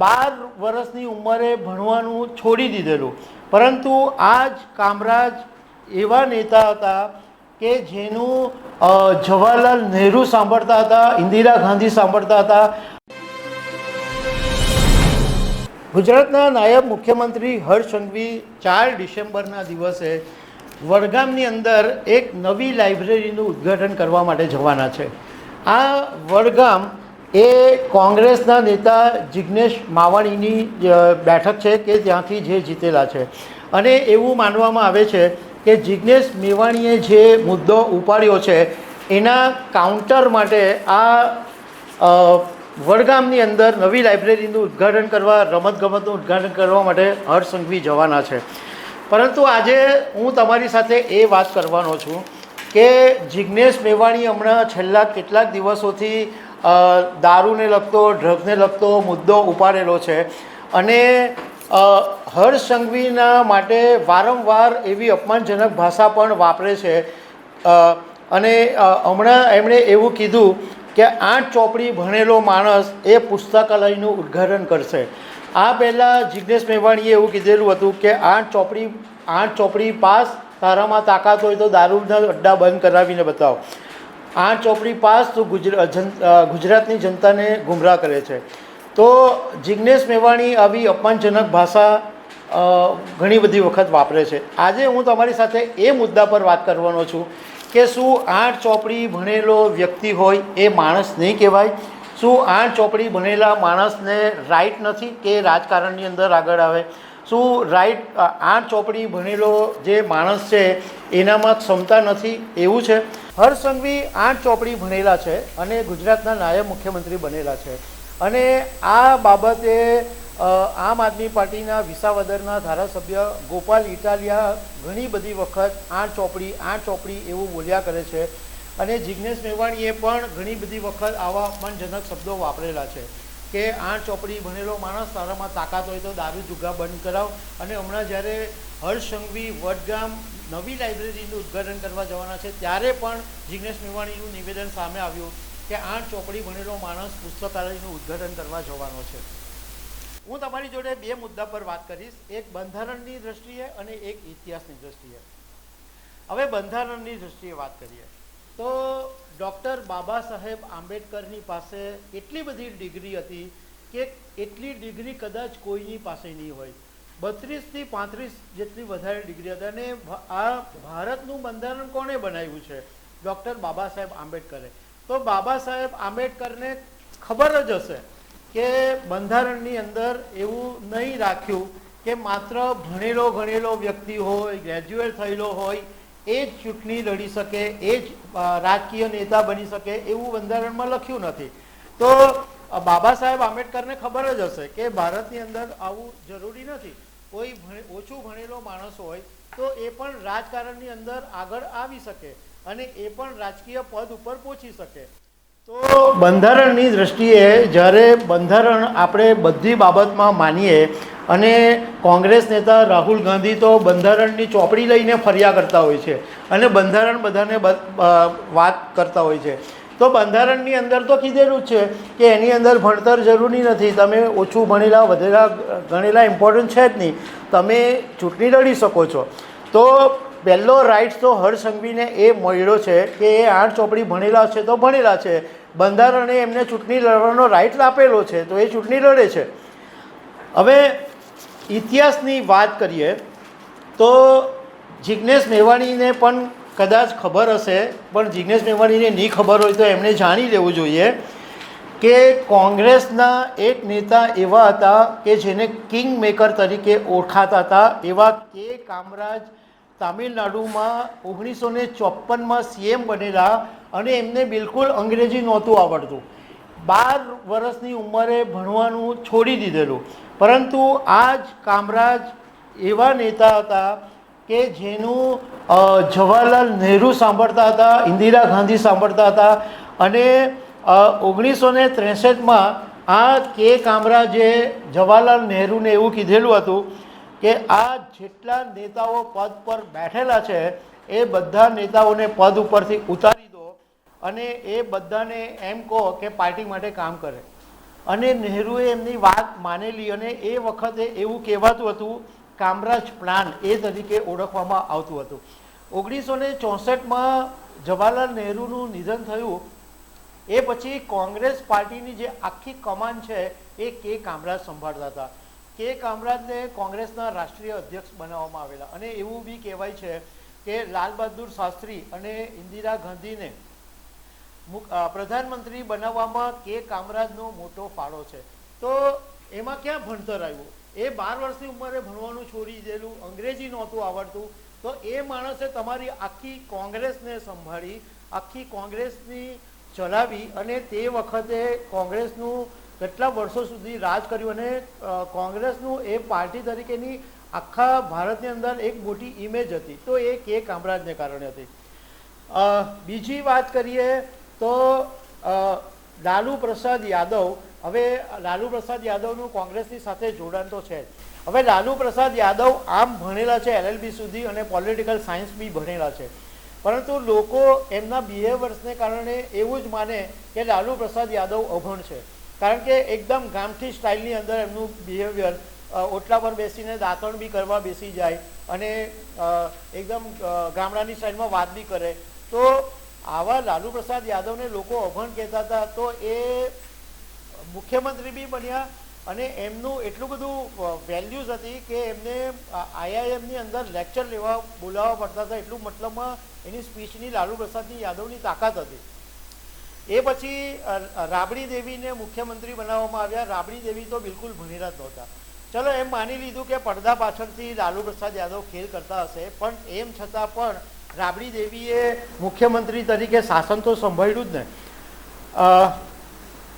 બાર વર્ષની ઉંમરે ભણવાનું છોડી દીધેલું. પરંતુ આ જ કામરાજ એવા નેતા હતા કે જેનું જવાહરલાલ નહેરુ સાંભળતા હતા, ઇન્દિરા ગાંધી સાંભળતા હતા. ગુજરાતના નાયબ મુખ્યમંત્રી હર્ષ સંઘવી ચાર ડિસેમ્બરના દિવસે વડગામની અંદર એક નવી લાઇબ્રેરીનું ઉદ્ઘાટન કરવા માટે જવાના છે. આ વડગામ એ કોંગ્રેસના નેતા જિજ્ઞેશ માવાણીની બેઠક છે કે ત્યાંથી જે જીતેલા છે. અને એવું માનવામાં આવે છે કે જિજ્ઞેશ મેવાણીએ જે મુદ્દો ઉપાડ્યો છે, એના કાઉન્ટર માટે આ વડગામની અંદર નવી લાઇબ્રેરીનું ઉદ્ઘાટન કરવા, રમતગમતનું ઉદ્ઘાટન કરવા માટે હરસંઘવી જવાના છે. પરંતુ આજે હું તમારી સાથે એ વાત કરવાનો છું કે જિજ્ઞેશ મેવાણી હમણાં છેલ્લા કેટલાક દિવસોથી દારૂને લગતો ડ્રગને લગતો મુદ્દો ઉપાડેલો છે. અને હર્ષ સંઘવીના માટે વારંવાર એવી અપમાનજનક ભાષા પણ વાપરે છે. અને હમણાં એમણે એવું કીધું કે આઠ ચોપડી ભણેલો માણસ એ પુસ્તકાલયનું ઉદ્ઘાટન કરશે. આ પહેલાં જિજ્ઞેશ મેવાણીએ એવું કીધેલું હતું કે આઠ ચોપડી આઠ ચોપડી પાસ તારામાં તાકાત હોય તો દારૂના અડ્ડા બંધ કરાવીને બતાવો. આઠ ચોપડી પાસ તો ગુજરાતની જનતાને ગુમરાહ કરે છે. તો જિજ્ઞેશ મેવાણી આવી અપમાનજનક ભાષા ઘણી બધી વખત વાપરે છે. આજે હું તમારી સાથે એ મુદ્દા પર વાત કરવાનો છું કે શું આઠ ચોપડી ભણેલો વ્યક્તિ હોય એ માણસ નહીં કહેવાય? શું આઠ ચોપડી ભણેલા માણસને રાઈટ નથી કે રાજકારણની અંદર આગળ આવે? શું રાઈટ આઠ ચોપડી ભણેલો જે માણસ છે એનામાં ક્ષમતા નથી? એવું છે? હર્ષ સંઘવી આઠ ચોપડી ભણેલા છે અને ગુજરાતના નાયબ મુખ્યમંત્રી બનેલા છે. અને આ બાબતે આમ આદમી પાર્ટીના વિસાવદરના ધારાસભ્ય ગોપાલ ઇટાલિયા ઘણી બધી વખત આઠ ચોપડી આઠ ચોપડી એવું બોલ્યા કરે છે. અને જિજ્ઞેશ મેવાણીએ પણ ઘણી બધી વખત આવા અપમાનજનક શબ્દો વાપરેલા છે કે આઠ ચોપડી ભણેલો માણસ તારામાં તાકાત હોય તો દારૂ જુગા બંધ કરાવ. અને હમણાં જ્યારે હર્ષ સંઘવી વડગામ નવી લાઇબ્રેરીનું ઉદ્ઘાટન કરવા જવાના છે. ત્યારે પણ જિગ્નેશ મેવાણીનું નિવેદન સામે આવ્યું કે આઠ ચોપડી ભણેલો માણસ પુસ્તકાલયનું ઉદ્ઘાટન કરવા જવાનો છે. હું તમારી જોડે બે મુદ્દા પર વાત કરીશ. એક બંધારણની દ્રષ્ટિએ અને એક ઇતિહાસની દ્રષ્ટિએ. હવે બંધારણની દ્રષ્ટિએ વાત કરીએ. તો ડૉક્ટર બાબા સાહેબ આંબેડકરની પાસે એટલી બધી ડિગ્રી હતી કે એટલી ડિગ્રી કદાચ કોઈની પાસે નહીં હોય. બત્રીસથી પાંત્રીસ જેટલી વધારે ડિગ્રી હતી અને આ ભારતનું બંધારણ કોણે બનાવ્યું છે? ડૉક્ટર બાબા સાહેબ આંબેડકરે. તો બાબા સાહેબ આંબેડકરને ખબર જ હશે કે બંધારણની અંદર એવું નહીં રાખ્યું કે માત્ર ભણેલો ગણેલો વ્યક્તિ હોય ગ્રેજ્યુએટ થયેલો હોય, એ જ ચૂંટણી લડી શકે, એ જ રાજકીય નેતા બની શકે એવું બંધારણમાં લખ્યું નથી. તો બાબા સાહેબ આંબેડકરને ખબર જ હશે કે ભારતની અંદર આવું જરૂરી નથી. કોઈ ઓછું ભણેલો માણસ હોય, તો એ પણ રાજકારણની અંદર આગળ આવી શકે અને એ પણ રાજકીય પદ ઉપર પહોંચી શકે. તો બંધારણની દ્રષ્ટિએ જ્યારે બંધારણ આપણે બધી બાબતમાં માનીએ અને કોંગ્રેસ નેતા રાહુલ ગાંધી તો બંધારણની ચોપડી લઈને ફર્યા કરતા હોય છે અને બંધારણ બધાને વાત કરતા હોય છે. તો બંધારણની અંદર તો કીધેલું જ છે કે એની અંદર ભણતર જરૂરી નથી. તમે ઓછું ભણેલા, વધેલા, ગણેલા ઇમ્પોર્ટન્ટ છે જ નહીં. તમે ચૂંટણી લડી શકો છો. તો પહેલો રાઇટ્સ તો હર્ષ સંઘવીને એ મળ્યો છે કે એ આઠ ચોપડી ભણેલા છે તો ભણેલા છે. બંધારણે એમને ચૂંટણી લડવાનો રાઇટ આપેલો છે તો એ ચૂંટણી લડે છે. હવે ઇતિહાસની વાત કરીએ તો જિજ્ઞેશ મેવાણીને પણ કદાચ ખબર હશે, પણ જિજ્ઞેશ મેવાણીને નહીં ખબર હોય તો એમણે જાણી લેવું જોઈએ કે કોંગ્રેસના એક નેતા એવા હતા કે જેને કિંગ મેકર તરીકે ઓળખાતા હતા. એવા કે કામરાજ તામિલનાડુમાં ઓગણીસો ને ચોપનમાં સીએમ બનેલા અને એમને બિલકુલ અંગ્રેજી નહોતું આવડતું. બાર વર્ષની ઉંમરે ભણવાનું છોડી દીધેલું. પરંતુ આ જ કામરાજ એવા નેતા હતા કે જેનું જવાહરલાલ નહેરુ સાંભળતા હતા, ઇન્દિરા ગાંધી સાંભળતા હતા અને ઓગણીસો ને ત્રેસઠમાં આ કે કામરાજે જવાહરલાલ નહેરુને એવું કીધેલું હતું કે આ જેટલા નેતાઓ પદ પર બેઠેલા છે, એ બધા નેતાઓને પદ ઉપરથી ઉતારી દો અને એ બધાને એમ કહો કે પાર્ટી માટે કામ કરે. અને નહેરુએ એમની વાત માનેલી અને એ વખતે એવું કહેવાતું હતું કામરાજ પ્લાન એ તરીકે ઓળખવામાં આવતું હતું. ઓગણીસો ને ચોસઠમાં જવાહરલાલ નહેરુનું નિધન થયું. એ પછી કોંગ્રેસ પાર્ટીની જે આખી કમાન છે એ કે કામરાજ સંભાળતા હતા. કે કામરાજને કોંગ્રેસના રાષ્ટ્રીય અધ્યક્ષ બનાવવામાં આવેલા. અને એવું બી કહેવાય છે કે લાલ બહાદુર શાસ્ત્રી અને ઇન્દિરા ગાંધીને પ્રધાનમંત્રી બનાવવામાં કે કામરાજનો મોટો ફાળો છે. તો એમાં ક્યાં ભણતર આવ્યું? એ બાર વર્ષની ઉંમરે ભણવાનું છોડી દેલું અંગ્રેજી નહોતું આવડતું, તો એ માણસે તમારી આખી કોંગ્રેસને સંભાળી, આખી કોંગ્રેસની ચલાવી અને તે વખતે કોંગ્રેસનું કેટલા વર્ષો સુધી રાજ કર્યું અને કોંગ્રેસનું એ પાર્ટી તરીકેની આખા ભારતની અંદર એક મોટી ઇમેજ હતી. તો એ કે કામરાજને કારણે હતી. બીજી વાત કરીએ તો લાલુ પ્રસાદ યાદવ હવે લાલુ પ્રસાદ યાદવનું કોંગ્રેસની સાથે જોડાણ તો છે. હવે લાલુ પ્રસાદ યાદવ આમ ભણેલા છે એલએલબી સુધી અને પોલિટિકલ સાયન્સ બી ભણેલા છે. પરંતુ લોકો એમના બિહેવિયર્સને કારણે એવું જ માને કે લાલુ પ્રસાદ યાદવ અભણ છે. કારણ કે એકદમ ગામઠી સ્ટાઇલની અંદર એમનું બિહેવિયર ઓટલા પર બેસીને દાંતણ બી કરવા બેસી જાય અને એકદમ ગામડાની સ્ટાઇલમાં વાત બી કરે. તો આવા લાલુ પ્રસાદ યાદવને લોકો અભણ કહેતા હતા તો એ મુખ્યમંત્રી બી બન્યા અને એમનું એટલું બધું વેલ્યુઝ હતી કે એમને આઈઆઈએમની અંદર લેક્ચર લેવા, બોલાવવા પડતા હતા. એટલું મતલબમાં એની સ્પીચની લાલુ પ્રસાદની યાદવની તાકાત હતી. એ પછી રાબડી દેવીને મુખ્યમંત્રી બનાવવામાં આવ્યા. રાબડી દેવી તો બિલકુલ ભણેલા જ નહોતા. ચલો, એમ માની લીધું કે પડદા પાછળથી લાલુ પ્રસાદ યાદવ ખેલ કરતા હશે. પણ એમ છતાં પણ રાબડી દેવીએ મુખ્યમંત્રી તરીકે શાસન તો સંભાળ્યું જ ને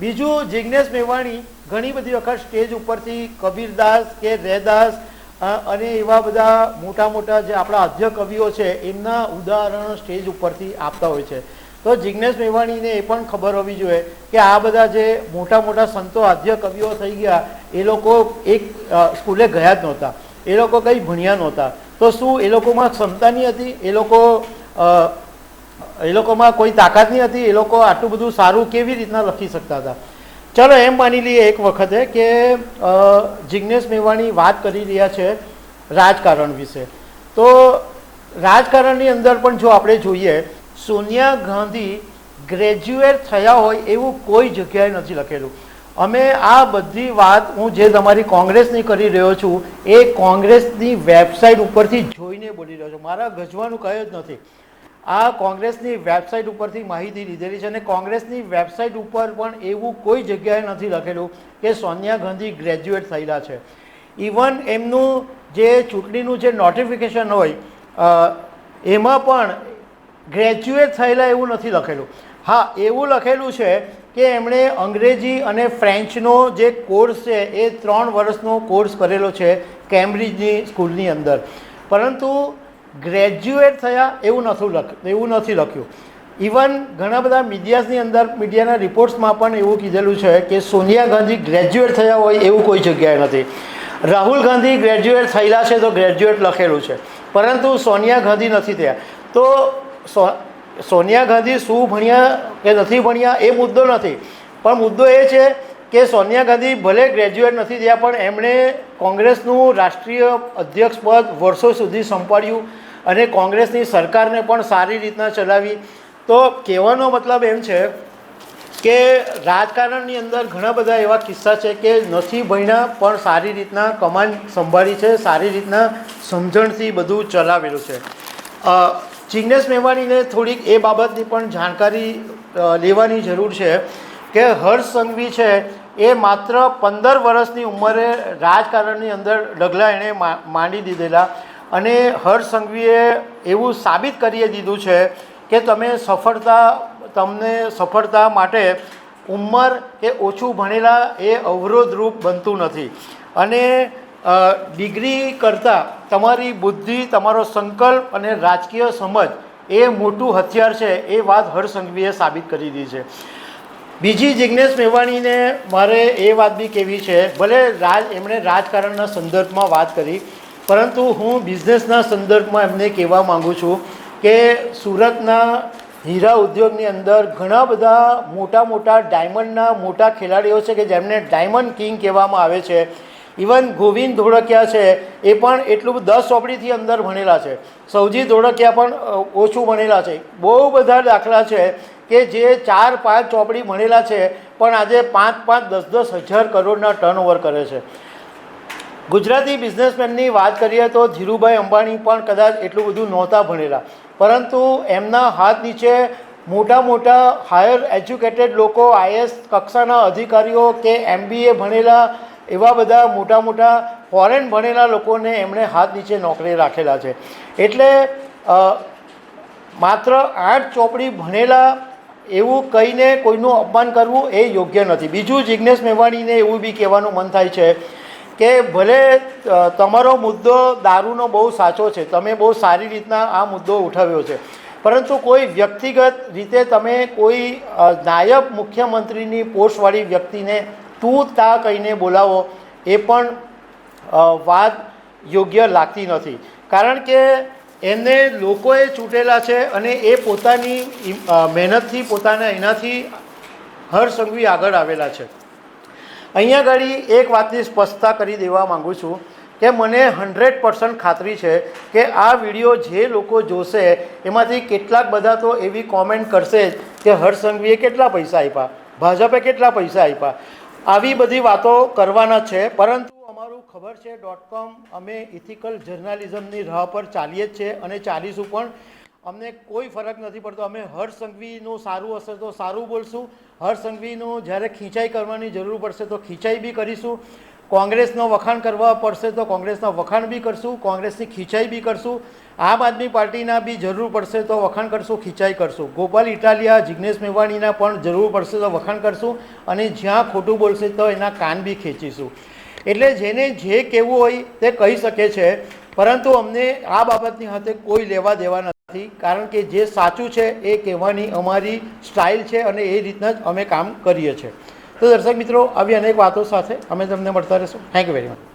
બીજું જિજ્ઞેશ મેવાણી ઘણી બધી વખત સ્ટેજ ઉપરથી કબીરદાસ કે રેદાસ અને એવા બધા મોટા મોટા જે આપણા અધ્ય કવિઓ છે, એમના ઉદાહરણો સ્ટેજ ઉપરથી આપતા હોય છે. તો જિજ્ઞેશ મેવાણીને એ પણ ખબર હોવી જોઈએ કે આ બધા જે મોટા મોટા સંતો, આદ્ય કવિઓ થઈ ગયા, એ લોકો એક સ્કૂલે ગયા જ નહોતા. એ લોકો કંઈ ભણ્યા નહોતા. તો શું એ લોકોમાં ક્ષમતા નહીં હતી? એ લોકો એ લોકોમાં કોઈ તાકાત નહીં હતી, એ લોકો આટલું બધું સારું કેવી રીતના લખી શકતા હતા? ચલો, એમ માની લઈએ એક વખતે કે જિજ્ઞેશ મેવાણી વાત કરી રહ્યા છે રાજકારણ વિશે. તો રાજકારણની અંદર પણ જો આપણે જોઈએ, સોનિયા ગાંધી ગ્રેજ્યુએટ થયા હોય એવું કોઈ જગ્યાએ નથી લખેલું. અમે આ બધી વાત હું જે તમારી કોંગ્રેસની કરી રહ્યો છું, એ કોંગ્રેસની વેબસાઇટ ઉપરથી જોઈને બોલી રહ્યો છું. મારા ગજવાનું કહે જ નથી. આ કોંગ્રેસની વેબસાઇટ ઉપરથી માહિતી લીધેલી છે અને કોંગ્રેસની વેબસાઇટ ઉપર પણ એવું કોઈ જગ્યાએ નથી લખેલું કે સોનિયા ગાંધી ગ્રેજ્યુએટ થયેલા છે. ઇવન એમનું જે ચૂંટણીનું જે નોટિફિકેશન હોય એમાં પણ ગ્રેજ્યુએટ થયેલા એવું નથી લખેલું. હા, એવું લખેલું છે કે એમણે અંગ્રેજી અને ફ્રેન્ચનો જે કોર્સ છે, એ ત્રણ વર્ષનો કોર્સ કરેલો છે કેમ્બ્રિજની સ્કૂલની અંદર. પરંતુ ગ્રેજ્યુએટ થયા એવું નથી લખ, એવું નથી લખ્યું. ઇવન ઘણા બધા મીડિયાની અંદર, મીડિયાના રિપોર્ટ્સમાં પણ એવું કીધેલું છે કે સોનિયા ગાંધી ગ્રેજ્યુએટ થયા હોય એવું કોઈ જગ્યાએ નથી. રાહુલ ગાંધી ગ્રેજ્યુએટ થયેલા છે તો ગ્રેજ્યુએટ લખેલું છે. પરંતુ સોનિયા ગાંધી નથી થયા. તો સોનિયા ગાંધી શું ભણ્યા કે નથી ભણ્યા એ મુદ્દો નથી. પણ મુદ્દો એ છે કે સોનિયા ગાંધી ભલે ગ્રેજ્યુએટ નથી થયા પણ એમણે કોંગ્રેસનું રાષ્ટ્રીય અધ્યક્ષ પદ વર્ષો સુધી સંભાળ્યું. અને કોંગ્રેસની સરકારને પણ સારી રીતના ચલાવી. તો કહેવાનો મતલબ એમ છે કે રાજકારણની અંદર ઘણા બધા એવા કિસ્સા છે કે નથી ભણ્યા, પણ સારી રીતના કમાન સંભાળી છે, સારી રીતના સમજણથી બધું ચલાવેલું છે. જિગ્નેશ મેવાણીને થોડીક એ બાબતની પણ જાણકારી લેવાની જરૂર છે કે હર્ષ સંઘવી છે એ માત્ર પંદર વર્ષની ઉંમરે રાજકારણની અંદર ડગલા એણે માંડી દીધેલા. અને હર્ષ સંઘવીએ એવું સાબિત કરી દીધું છે કે તમે સફળતા, તમને સફળતા માટે ઉંમર કે ઓછું ભણેલા એ અવરોધરૂપ બનતું નથી. અને ડિગ્રી કરતાં તમારી બુદ્ધિ, તમારો સંકલ્પ અને રાજકીય સમજ એ મોટું હથિયાર છે એ વાત હર્ષ સંઘવીએ સાબિત કરી દીધી છે. બીજી જિજ્ઞેશ મેવાણીને મારે એ વાત બી કહેવી છે, ભલે રાજ, એમણે રાજકારણના સંદર્ભમાં વાત કરી પરંતુ હું બિઝનેસના સંદર્ભમાં એમને કહેવા માગું છું કે સુરતના હીરા ઉદ્યોગની અંદર ઘણા બધા મોટા મોટા ડાયમંડના મોટા ખેલાડીઓ છે કે જેમને ડાયમંડ કિંગ કહેવામાં આવે છે. ઇવન ગોવિંદ ધોળકિયા છે, એ પણ એટલું દસ ચોપડીથી અંદર ભણેલા છે. સૌજી ધોળકિયા પણ ઓછું ભણેલા છે. બહુ બધા દાખલા છે કે જે ચાર પાંચ ચોપડી ભણેલા છે, પણ આજે પાંચ પાંચ દસ દસ હજાર કરોડના ટર્નઓવર કરે છે. ગુજરાતી બિઝનેસમેનની વાત કરીએ તો ધીરુભાઈ અંબાણી પણ કદાચ એટલું બધું નહોતા ભણેલા. પરંતુ એમના હાથ નીચે મોટા મોટા હાયર એજ્યુકેટેડ લોકો આઈએસ કક્ષાના અધિકારીઓ કે એમબીએ ભણેલા એવા બધા મોટા મોટા ફોરેન ભણેલા લોકોને એમણે હાથ નીચે નોકરી રાખેલા છે. એટલે માત્ર આઠ ચોપડી ભણેલા એવું કહીને કોઈનું અપમાન કરવું એ યોગ્ય નથી. બીજું જિજ્ઞેશ મેવાણીને એવું બી કહેવાનું મન થાય છે કે ભલે તમારો મુદ્દો દારૂનો બહુ સાચો છે, તમે બહુ સારી રીતના આ મુદ્દો ઉઠાવ્યો છે. પરંતુ કોઈ વ્યક્તિગત રીતે તમે કોઈ નાયબ મુખ્યમંત્રીની પોસ્ટવાળી વ્યક્તિને તું તા કહીને બોલાવો, એ પણ વાત યોગ્ય લાગતી નથી. કારણ કે એમને લોકોએ ચૂંટેલા છે અને એ પોતાની મહેનતથી પોતાના એનાથી હર સંઘવી આગળ આવેલા છે. અહીંયા આગળ એક વાતની સ્પષ્ટતા કરી દેવા માગું છું કે મને હંડ્રેડ પર્સન્ટ ખાતરી છે કે આ વીડિયો જે લોકો જોશે, એમાંથી કેટલાક બધા તો એવી કોમેન્ટ કરશે જ કે હર્ષસંઘવીએ કેટલા પૈસા આપ્યા, ભાજપે કેટલા પૈસા આપ્યા. આવી બધી વાતો કરવાના છે, પરંતુ અમારું ખબર છે ડોટ કોમ અમે ઇથિકલ જર્નાલિઝમની રાહ પર ચાલીએ જ છે અને ચાલીશું પણ અમને કોઈ ફરક નથી પડતો. અમે હર્ષ સંઘવીનું સારું હશે તો સારું બોલશું હર્ષ સંઘવીનું જ્યારે ખીંચાઈ કરવાની જરૂર પડશે તો ખીંચાઈ બી કરીશું. કોંગ્રેસનો વખાણ કરવા પડશે તો કોંગ્રેસના વખાણ બી કરશું. કોંગ્રેસની ખીંચાઈ બી કરશું. આમ આદમી પાર્ટીના બી જરૂર પડશે તો વખાણ કરશું, ખીંચાઈ કરશું. ગોપાલ ઇટાલિયા, જિગ્નેશ મેવાણીના પણ જરૂર પડશે તો વખાણ કરશું અને જ્યાં ખોટું બોલશે તો એના કાન બી ખેંચીશું. એટલે જેને જે કહેવું હોય તે કહી શકે છે પરંતુ અમને આ બાબતની હાથે કોઈ લેવા દેવા નથી. કારણ કે જે સાચું છે એ કહેવાની અમારી સ્ટાઇલ છે અને એ રીતના જ અમે કામ કરીએ છીએ. તો દર્શક મિત્રો, આવી અનેક વાતો સાથે અમે તમને મળતા રહીશું. Thank you very much